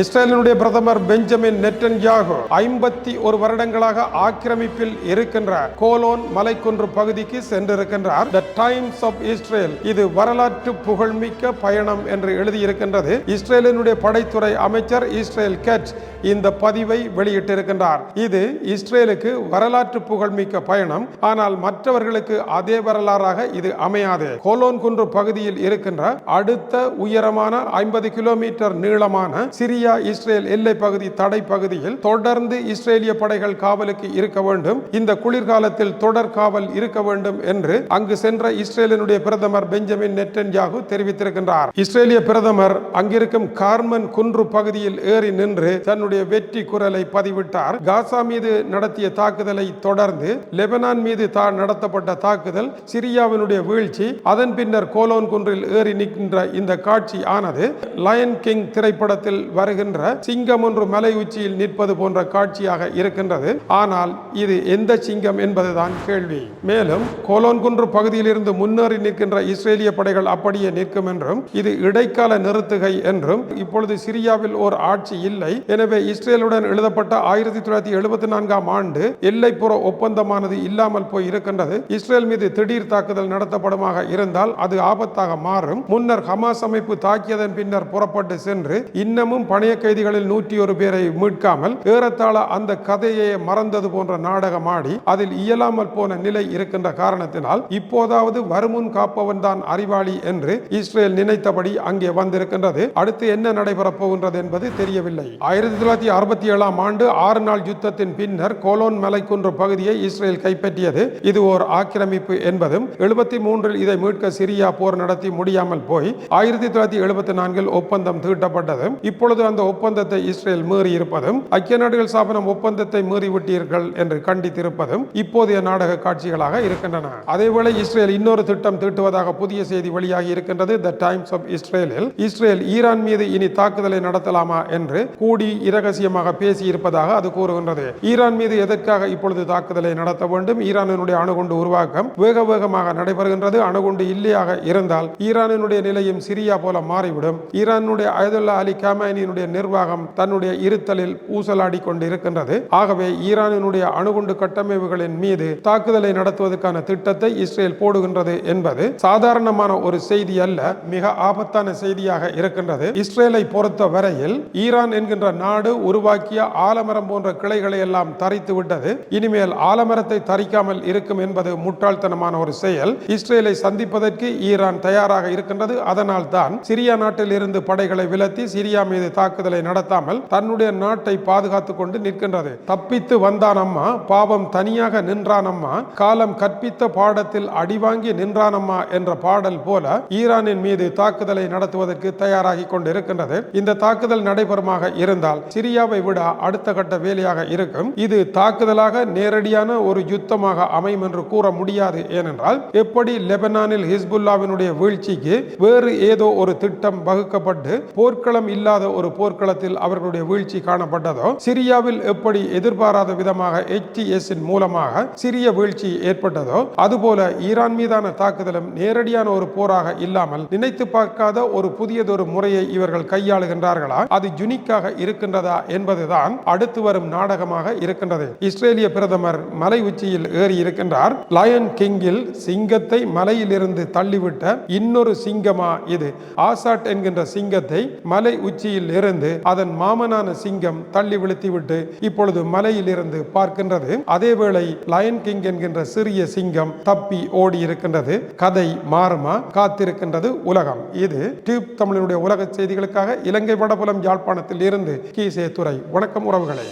இஸ்ரேலினுடைய பிரதமர் Benjamin Netanyahu ஐம்பத்தி ஒரு வருடங்களாக ஆக்கிரமிப்பில் இருக்கின்ற கோலோன் மலைக்குன்று பகுதிக்கு சென்றிருக்கின்றார். த டைம்ஸ் ஆஃப் இஸ்ரேல் இது வரலாற்று புகழ்மிக்க பயணம் என்று எழுதியிருக்கின்றது. இஸ்ரேலினுடைய படைத்துறை அமைச்சர் இஸ்ரேல் கெட் இந்த பதிவை வெளியிட்டிருக்கின்றார். இது இஸ்ரேலுக்கு வரலாற்று புகழ்மிக்க பயணம். ஆனால் மற்றவர்களுக்கு அதே வரலாறாக இது அமையாது. கோலோன் குன்று பகுதியில் இருக்கின்ற அடுத்த உயரமான ஐம்பது கிலோமீட்டர் நீளமான சிறிய சிரியா இஸ்ரேல் எல்லை பகுதி தடை பகுதியில் தொடர்ந்து இஸ்ரேலிய படைகள் காவலுக்கு இருக்க வேண்டும். இந்த குளிர்காலத்தில் தொடர் காவல் இருக்க வேண்டும் என்று அங்கு சென்ற இஸ்ரேலினுடைய பிரதமர் பெஞ்சமின் நெட்டன்யாகு தெரிவித்திருக்கின்றார். இஸ்ரேலிய பிரதமர் அங்கிருக்கும் கார்மன் குன்று பகுதியில் ஏறி நின்று தன்னுடைய வெற்றி குரலை பதிவிட்டார். காசா மீது நடத்திய தாக்குதலை தொடர்ந்து லெபனான் மீது தான் நடத்தப்பட்ட தாக்குதல் சிரியாவினுடைய வீழ்ச்சி அதன் பின்னர் கோலோன் குன்றில் ஏறி நிற்கின்ற இந்த காட்சி ஆனது லயன் கிங் திரைப்படத்தில் வருகின்ற சிங்கம் ஒன்று மலை உச்சியில் நிற்பது போன்ற காட்சியாக இருக்கின்றது. ஆனால் இது எந்த சிங்கம் என்பதுதான் கேள்வி. மேலும் கோலோன்குன்று பகுதியிலிருந்து முன்னேறி நிற்கின்ற இஸ்ரேலிய படைகள் அப்படியே நிற்கும் என்றும் இது இடைக்கால நிறுத்துகை என்றும் இப்பொழுது சிரியாவில் ஓர் ஆட்சி இல்லை. எனவே இஸ்ரேலுடன் எழுதப்பட்ட ஆயிரத்தி தொள்ளாயிரத்தி எழுபத்தி நான்காம் ஆண்டு எல்லைப்புற ஒப்பந்தமானது இல்லாமல் போய் இருக்கின்றது. இஸ்ரேல் மீது திடீர் தாக்குதல் நடத்தப்படுமாக இருந்தால் அது ஆபத்தாக மாறும். முன்னர் ஹமாஸ் அமைப்பு தாக்கியதன் பின்னர் புறப்பட்டு சென்று இன்னமும் பணைய கைதிகளில் நூற்றி ஒரு பேரை மீட்காமல் ஏறத்தாழ அந்த கதையை மறந்தது போன்ற நாடகம் ஆடி அதில் இயலாமல் போன நிலை இருக்கின்ற காரணத்தினால் இப்போதாவது வருமுன் காப்பவன் தான் அறிவாளி என்று இஸ்ரேல் நினைத்தபடி அங்கே வந்திருக்கின்றது. அடுத்து என்ன நடைபெறப் போகின்றது என்பது தெரியவில்லை. ஆயிரத்தி தொள்ளாயிரத்தி அறுபத்தி ஏழாம் ஆண்டு ஆறு நாள் யுத்தத்தின் பின்னர் கோலோன் மலைக்குன்று பகுதியை இஸ்ரேல் கைப்பற்றியது. இது ஓர் ஆக்கிரமிப்பு என்பதும் எழுபத்தி மூன்றில் இதை மீட்க சிரியா போர் நடத்தி முடியாமல் போய் ஆயிரத்தி தொள்ளாயிரத்தி எழுபத்தி நான்கில் ஒப்பந்தம் தீட்டப்பட்டதும் இப்பொழுது அந்த ஒப்பந்தத்தை இஸ்ரேல் மீறி இருப்பதும் ஐக்கிய நாடுகள் ஸ்தாபனம் ஒப்பந்தத்தை மீறிவிட்டீர்கள் என்று கண்டித்திருப்பதும் இப்போதைய நாடக காட்சிகளாக இருக்கின்றன. அதேவேளை இஸ்ரேல் இன்னொரு திட்டம் தீட்டுவதாக புதிய செய்தி வெளியாகி இருக்கின்றது. த டைம்ஸ் ஆஃப் இஸ்ரேலில் இஸ்ரேல் ஈரான் மீது இனி தாக்குதலை நடத்தலாமா என்று கூடி இரகசியமாக பேசி இருப்பதாக அது கூறுகின்றது. ஈரான் மீது எதற்காக இப்பொழுது தாக்குதலை நடத்த வேண்டும்? ஈரானினுடைய அணுகுண்டு உருவாக்கம் வேக வேகமாக நடைபெறுகின்றது. அணுகுண்டு இல்லையாக இருந்தால் ஈரானினுடைய நிலையும் சிரியா போல மாறிவிடும். ஈரானுடைய அயதுல்லா அலி கமானியினுடைய நிர்வாகம் தன்னுடைய இருத்தலில் ஊசலாடி கொண்டு இருக்கின்றது ஆகவே ஈரானினுடைய அணுகுண்டு கட்டமைப்புகளின் மீது தாக்குதலை நடத்துவதற்கான திட்டத்தை இஸ்ரேல் போடுகின்றது என்பது சாதாரணமான ஒரு செய்தி அல்ல மிக ஆபத்தான செய்தியாக இருக்கின்றது. இஸ்ரேலை பொறுத்த வரையில் ஈரான் என்கின்ற நாடு உருவாக்கிய ஆலமரம் போன்ற கிளைகளை எல்லாம் தரித்து விட்டது. இனிமேல் ஆலமரத்தை தரிக்காமல் இருக்கும் என்பது முட்டாள்தனமான ஒரு செயல். இஸ்ரேலை சந்திப்பதற்கு ஈரான் தயாராக இருக்கின்றது. அதனால் தான் சிரியா நாட்டில் இருந்து படைகளை விலத்தி சிரியா மீது தாக்குதலை நடத்தாமல் தன்னுடைய நாட்டை பாதுகாத்து கொண்டு நிற்கின்றது. தப்பித்து வந்தான் அம்மா பாவம் தனியாக நின்றானம்மா காலம் கற்பித்த பாடத்தில் அடிவாங்கி நின்றானம்மா என்ற பாடல் போல ஈரானின் மீது தாக்குதலை நடத்துவதற்கு தயாராகி கொண்டிருக்கின்றது. இந்த தாக்குதல் நடைபெறுமாக இருந்தால் சிரியாவை விட அடுத்த கட்ட வேலையாக இருக்கும். இது தாக்குதலாக நேரடியான ஒரு யுத்தமாக அமையும் என்று கூற முடியாது. ஏனென்றால் எப்படி லெபனானில் ஹிஸ்புல்லாவினுடைய வீழ்ச்சிக்கு வேறு ஏதோ ஒரு திட்டம் வகுக்கப்பட்டு போர்க்களம் இல்லாத ஒரு போர்க்களத்தில் அவர்களுடைய வீழ்ச்சி காணப்பட்டதோ சிரியாவில் எப்படி எதிர்பாராத விதமாக எச்டிஎஸ்இன் மூலமாக சிறிய வீழ்ச்சி ஏற்பட்டதோ அதுபோல ஈரான் மீதான தாக்குதலும் நேரடியான ஒரு போராக இல்லாமல் நினைத்து பார்க்காத ஒரு புதியதொரு முறையை இவர்கள் கையாளுகின்றார்களா? அது ஜுனிக்காக இருக்கின்றதா என்பதுதான் அடுத்து வரும் நாடகமாக இருக்கின்றது. இஸ்ரேலிய பிரதமர் மலை உச்சியில் ஏறி இருக்கின்றார். லயன் கிங்கில் சிங்கத்தை மலையிலிருந்து தள்ளிவிட்ட இன்னொரு சிங்கமா இது? ஆசாட் என்கின்ற சிங்கத்தை மலை உச்சியில் இருந்து அதன் மாமனான சிங்கம் தள்ளி விழுத்திவிட்டு இப்பொழுது மலையில் இருந்து பார்க்கின்றது. அதேவேளை லயன் கிங் என்கின்ற சிறிய சிங்கம் தப்பி ஓடி இருக்கின்றது கதை மாறுமா? காத்திருக்கின்றது உலகம். இது டியூப் தமிழினுடைய உலக செய்திகளுக்காக இலங்கை வடபுலம் யாழ்ப்பாணத்தில் இருந்து கீசே துறை வணக்கம் உறவுகளே.